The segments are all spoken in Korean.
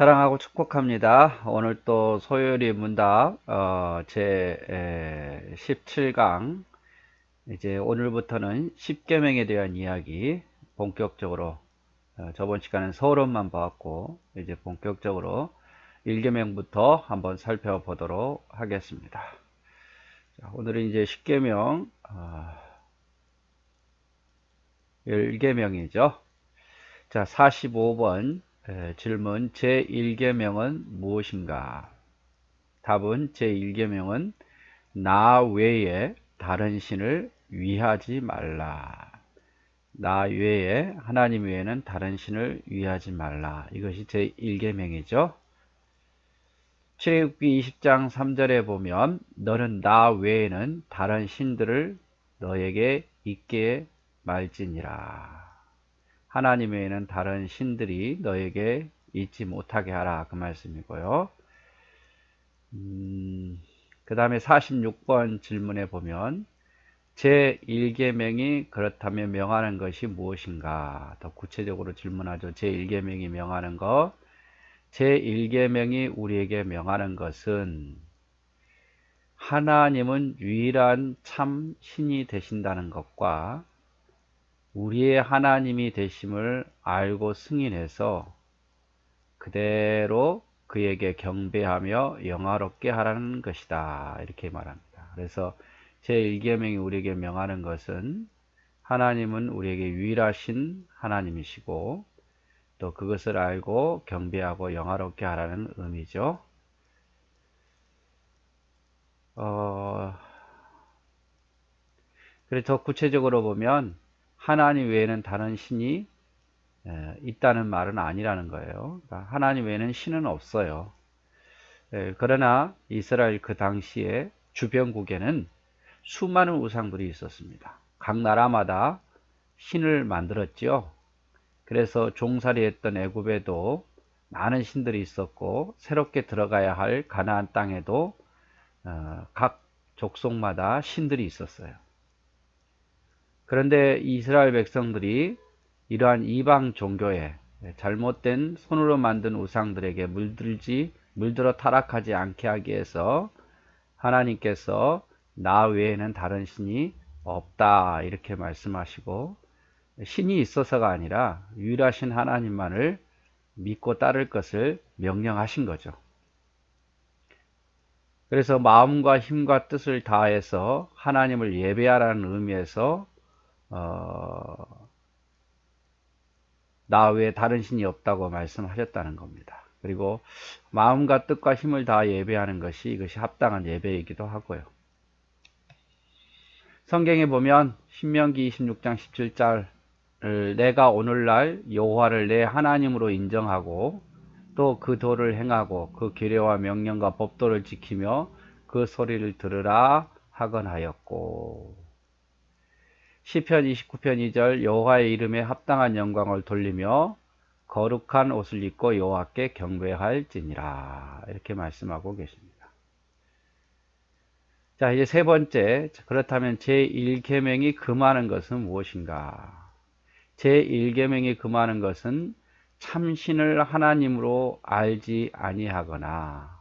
사랑하고 축복합니다. 오늘 또 소요리 문답 어, 제 17강 이제 오늘부터는 10계명에 대한 이야기 본격적으로 어, 저번 시간은 서론만 봤고 이제 본격적으로 1계명부터 한번 살펴보도록 하겠습니다. 자, 오늘은 이제 10계명 어, 1계명이죠. 자, 45번 질문 제1계명은 무엇인가? 답은 제1계명은 나 외에 다른 신을 위하지 말라. 나 외에 하나님 외에는 다른 신을 위하지 말라. 이것이 제1계명이죠. 출애굽기 20장 3절에 보면 너는 나 외에는 다른 신들을 너에게 있게 말지니라. 하나님 외에는 다른 신들이 너에게 있지 못하게 하라 그 말씀이고요. 음, 그 다음에 46번 질문에 보면 제1계명이 그렇다면 명하는 것이 무엇인가 더 구체적으로 질문하죠. 제1계명이 명하는 것 제1계명이 우리에게 명하는 것은 하나님은 유일한 참 신이 되신다는 것과 우리의 하나님이 되심을 알고 승인해서 그대로 그에게 경배하며 영화롭게 하라는 것이다. 이렇게 말합니다. 그래서 제1계명이 우리에게 명하는 것은 하나님은 우리에게 유일하신 하나님이시고 또 그것을 알고 경배하고 영화롭게 하라는 의미죠. 어, 그래서 더 구체적으로 보면 하나님 외에는 다른 신이 있다는 말은 아니라는 거예요. 그러니까 하나님 외에는 신은 없어요. 그러나 이스라엘 그 당시에 주변국에는 수많은 우상들이 있었습니다. 각 나라마다 신을 만들었죠. 그래서 종살이했던 애굽에도 많은 신들이 있었고 새롭게 들어가야 할 가나안 땅에도 어, 각 족속마다 신들이 있었어요. 그런데 이스라엘 백성들이 이러한 이방 종교에 잘못된 손으로 만든 우상들에게 물들지 물들어 타락하지 않게 하기 위해서 하나님께서 나 외에는 다른 신이 없다 이렇게 말씀하시고 신이 있어서가 아니라 유일하신 하나님만을 믿고 따를 것을 명령하신 거죠. 그래서 마음과 힘과 뜻을 다해서 하나님을 예배하라는 의미에서 어, 나 외에 다른 신이 없다고 말씀하셨다는 겁니다. 그리고 마음과 뜻과 힘을 다 예배하는 것이 이것이 합당한 예배이기도 하고요. 성경에 보면 신명기 26장 17절 내가 오늘날 여호와를 내 하나님으로 인정하고 또 그 도를 행하고 그 규례와 명령과 법도를 지키며 그 소리를 들으라 하건 하였고 시편 29편 2절 여호와의 이름에 합당한 영광을 돌리며 거룩한 옷을 입고 여호와께 경배할지니라 이렇게 말씀하고 계십니다. 자 이제 세 번째 그렇다면 제1계명이 금하는 것은 무엇인가? 제1계명이 금하는 것은 참신을 하나님으로 알지 아니하거나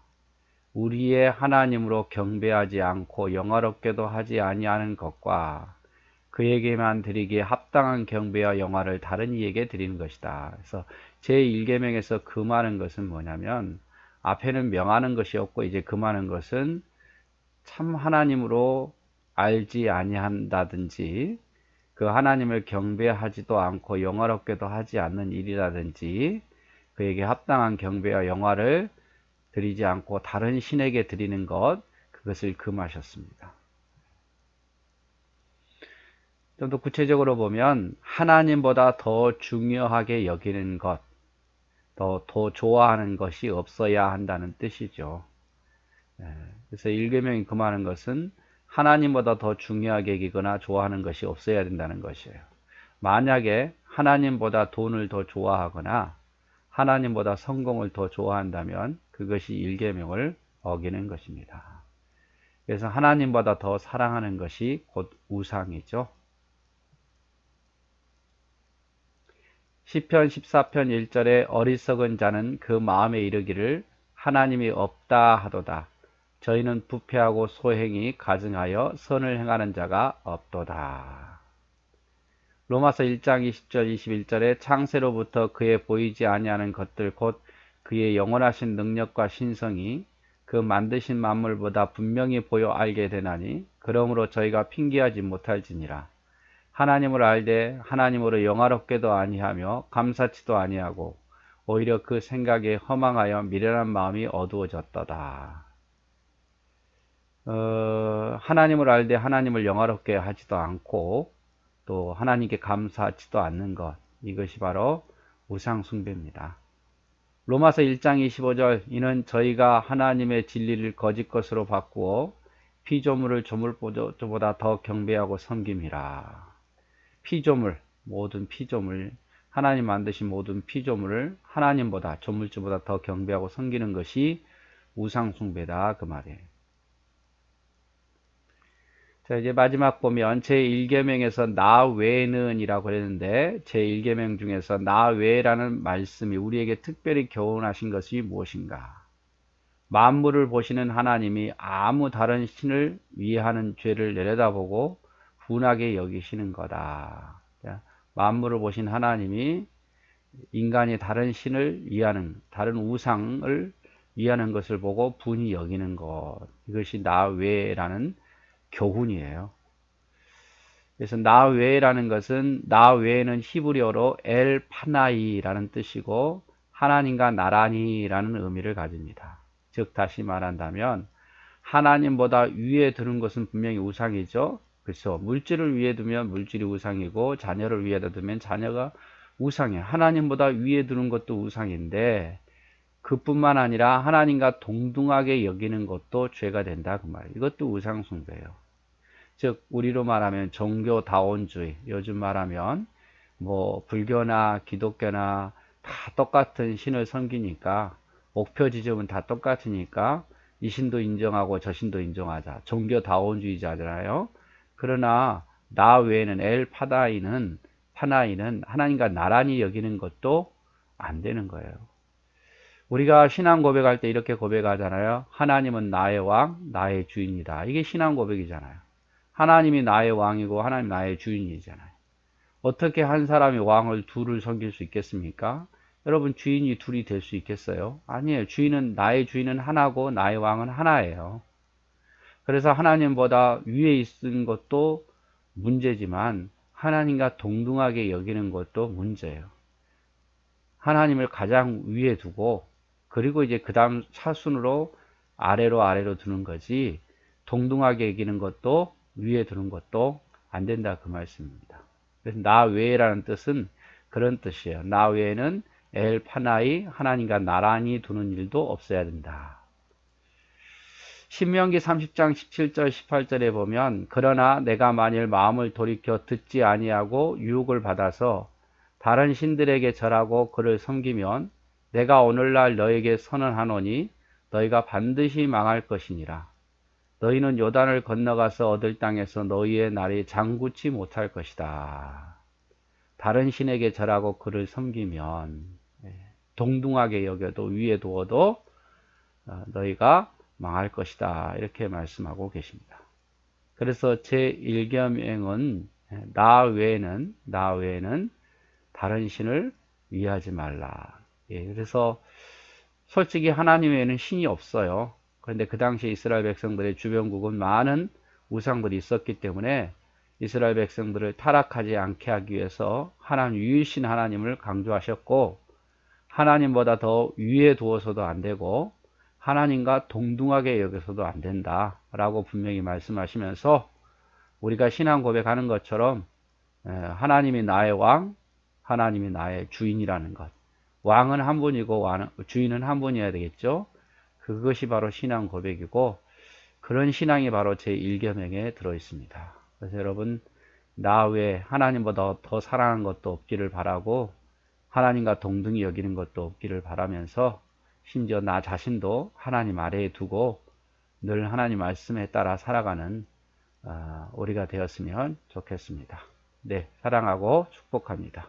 우리의 하나님으로 경배하지 않고 영화롭게도 하지 아니하는 것과 그에게만 드리기에 합당한 경배와 영화를 다른 이에게 드리는 것이다. 그래서 제1계명에서 금하는 것은 뭐냐면 앞에는 명하는 것이 없고 이제 금하는 것은 참 하나님으로 알지 아니한다든지 그 하나님을 경배하지도 않고 영화롭게도 하지 않는 일이라든지 그에게 합당한 경배와 영화를 드리지 않고 다른 신에게 드리는 것 그것을 금하셨습니다. 좀 더 구체적으로 보면 하나님보다 더 중요하게 여기는 것, 더, 더 좋아하는 것이 없어야 한다는 뜻이죠. 예, 그래서 일계명이 금하는 것은 하나님보다 더 중요하게 여기거나 좋아하는 것이 없어야 된다는 것이에요. 만약에 하나님보다 돈을 더 좋아하거나 하나님보다 성공을 더 좋아한다면 그것이 일계명을 어기는 것입니다. 그래서 하나님보다 더 사랑하는 것이 곧 우상이죠. 시편 14편 1절에 어리석은 자는 그 마음에 이르기를 하나님이 없다 하도다. 저희는 부패하고 소행이 가증하여 선을 행하는 자가 없도다. 로마서 1장 20절 21절에 창세로부터 그의 보이지 아니하는 것들 곧 그의 영원하신 능력과 신성이 그 만드신 만물보다 분명히 보여 알게 되나니 그러므로 저희가 핑계하지 못할지니라. 하나님을 알되 하나님으로 영화롭게도 아니하며 감사치도 아니하고 오히려 그 생각에 허망하여 미련한 마음이 어두워졌도다. 어, 하나님을 알되 하나님을 영화롭게 하지도 않고 또 하나님께 감사하지도 않는 것 이것이 바로 우상숭배입니다. 로마서 1장 25절 이는 저희가 하나님의 진리를 거짓 것으로 바꾸어 피조물을 조물보다 더 경배하고 섬김이라. 피조물 모든 피조물 하나님 만드신 모든 피조물을 하나님보다 조물주보다 더 경배하고 섬기는 것이 우상숭배다 그 말이에요. 자, 이제 마지막 보면 제1계명에서 나 외는 이라고 했는데 제1계명 중에서 나 외라는 말씀이 우리에게 특별히 교훈하신 것이 무엇인가? 만물을 보시는 하나님이 아무 다른 신을 위하는 죄를 내려다보고 분하게 여기시는 거다. 만물을 보신 하나님이 인간이 다른 신을 위하는 다른 우상을 위하는 것을 보고 분이 여기는 것 이것이 나 외라는 교훈이에요. 그래서 나 외라는 것은 나 외에는 히브리어로 엘 파나이라는 뜻이고 하나님과 나란히라는 의미를 가집니다. 즉 다시 말한다면 하나님보다 위에 두는 것은 분명히 우상이죠. 그렇죠. 물질을 위에 두면 물질이 우상이고 자녀를 위에다 두면 자녀가 우상이에요. 하나님보다 위에 두는 것도 우상인데 그뿐만 아니라 하나님과 동등하게 여기는 것도 죄가 된다 그 말이에요. 이것도 우상 숭배예요. 즉 우리로 말하면 종교다원주의 요즘 말하면 뭐 불교나 기독교나 다 똑같은 신을 섬기니까 목표 지점은 다 똑같으니까 이 신도 인정하고 저 신도 인정하자 종교다원주의자잖아요. 그러나 나 외에는 엘 파다이는 파나이는 하나님과 나란히 여기는 것도 안 되는 거예요. 우리가 신앙 고백할 때 이렇게 고백하잖아요. 하나님은 나의 왕, 나의 주인이다. 이게 신앙 고백이잖아요. 하나님이 나의 왕이고 하나님 나의 주인이잖아요. 어떻게 한 사람이 왕을 둘을 섬길 수 있겠습니까? 여러분 주인이 둘이 될 수 있겠어요? 아니에요. 주인은 나의 주인은 하나고 나의 왕은 하나예요. 그래서 하나님보다 위에 있는 것도 문제지만 하나님과 동등하게 여기는 것도 문제예요. 하나님을 가장 위에 두고 그리고 이제 그 다음 차순으로 아래로 아래로 두는 거지 동등하게 여기는 것도 위에 두는 것도 안 된다 그 말씀입니다. 그래서 나 외라는 뜻은 그런 뜻이에요. 나 외에는 엘 파나이 하나님과 나란히 두는 일도 없어야 된다. 신명기 30장 17절 18절에 보면 그러나 내가 만일 마음을 돌이켜 듣지 아니하고 유혹을 받아서 다른 신들에게 절하고 그를 섬기면 내가 오늘날 너에게 선언하노니 너희가 반드시 망할 것이니라. 너희는 요단을 건너가서 얻을 땅에서 너희의 날이 장구치 못할 것이다. 다른 신에게 절하고 그를 섬기면 예, 동등하게 여겨도 위에 두어도 어, 너희가 망할 것이다. 이렇게 말씀하고 계십니다. 그래서 제1겸행은 예, 나 외에는 나 외에는 다른 신을 위하지 말라. 예, 그래서 솔직히 하나님 외에는 신이 없어요. 그런데 그 당시 이스라엘 백성들의 주변국은 많은 우상들이 있었기 때문에 이스라엘 백성들을 타락하지 않게 하기 위해서 하나님 유일신 하나님을 강조하셨고 하나님보다 더 위에 두어서도 안 되고 하나님과 동등하게 여겨서도 안 된다 라고 분명히 말씀하시면서 우리가 신앙 고백하는 것처럼 하나님이 나의 왕 하나님이 나의 주인이라는 것 왕은 한 분이고 주인은 한 분이어야 되겠죠. 그것이 바로 신앙 고백이고 그런 신앙이 바로 제1계명에 들어 있습니다. 그래서 여러분 나 외에 하나님보다 더 사랑하는 것도 없기를 바라고 하나님과 동등히 여기는 것도 없기를 바라면서 심지어 나 자신도 하나님 아래에 두고 늘 하나님 말씀에 따라 살아가는 아, 우리가 되었으면 좋겠습니다. 네, 사랑하고 축복합니다.